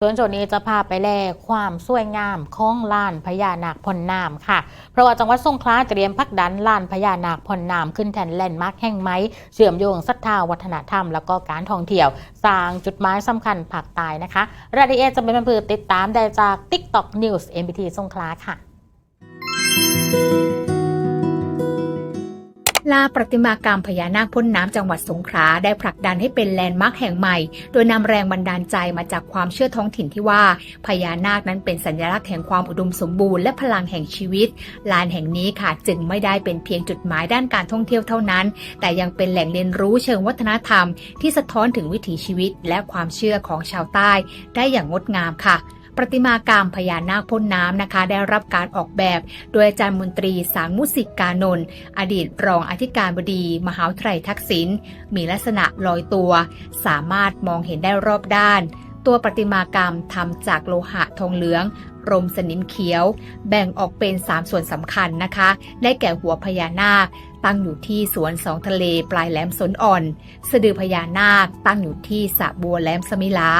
ส่วนโจนี้จะพาไปแลกความสวยงามของลานพญานาคพนน้ำค่ะ เพราะว่าจังหวัดสงขลาเตรียมพักดันลานพญานาคพนน้ำขึ้นแทนแลนด์มาร์คแห่งไม้เชื่อมโยงศรัทธาวัฒนธรรม แล้วก็การท่องเที่ยวสร้างจุดหมายสำคัญภาคใต้นะคะรายละเอียดจะเป็นเพื่อติดตามได้จาก TikTok News MBT สงขลาค่ะ ลาประติมากรรมพญานาคพ่นน้ำจังหวัดสงขลาได้ผลักดันให้เป็นแลนด์มาร์คแห่งใหม่ โดยนำแรงบันดาลใจมาจากความเชื่อท้องถิ่นที่ว่าพญานาคนั้นเป็นสัญลักษณ์แห่งความอุดมสมบูรณ์และพลังแห่งชีวิต ลานแห่งนี้ค่ะจึงไม่ได้เป็นเพียงจุดหมายด้านการท่องเที่ยวเท่านั้น แต่ยังเป็นแหล่งเรียนรู้เชิงวัฒนธรรม ที่สะท้อนถึงวิถีชีวิต และความเชื่อของชาวใต้ ได้อย่างงดงามค่ะ ประติมากรรมพญานาคพ่นน้ำนะคะ ได้รับการออกแบบโดยอาจารย์มนตรีสางมุสิกกานนท์อดีตรองอธิการบดี มหาวิทยาลัยทักษิณมีลักษณะลอยตัว สามารถมองเห็นได้รอบด้าน ตัวประติมากรรมทำจากโลหะทองเหลือง รมสนิมเขียว แบ่งออกเป็น 3 ส่วนสำคัญนะคะ ได้แก่หัวพญานาค ตั้งอยู่ที่สวนสองทะเลปลายแหลมสนอ่อน สะดือพญานาค ตั้งอยู่ที่สระบัวแหลมสมิลา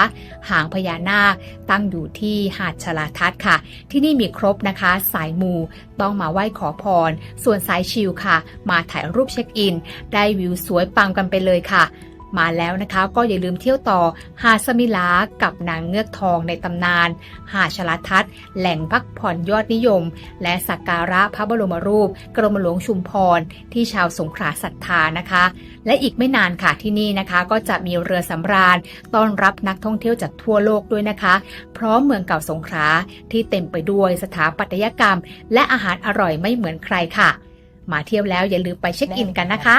หางพญานาค ตั้งอยู่ที่หาดชลาทัศค่ะ ที่นี่มีครบนะคะ สายมูต้องมาไหว้ขอพร ส่วนสายชิลค่ะ มาถ่ายรูปเช็คอิน ได้วิวสวยปังกันไปเลยค่ะ มาแล้วนะคะก็อย่าลืมเที่ยวต่อหาดสมิลากับนางเงือกทองในตำนาน หาดชลาทัศน์แหล่งพักผ่อนยอดนิยม และสักการะพระบรมรูป กรมหลวงชุมพรที่ชาวสงขลาศรัทธานะคะ และอีกไม่นานค่ะที่นี่นะคะ ก็จะมีเรือสำราญต้อนรับนักท่องเที่ยวจากทั่วโลกด้วยนะคะ พร้อมเมืองเก่าสงขลาที่เต็มไปด้วยสถาปัตยกรรม และอาหารอร่อยไม่เหมือนใครค่ะ มาเที่ยวแล้วอย่าลืมไปเช็คอินกันนะคะ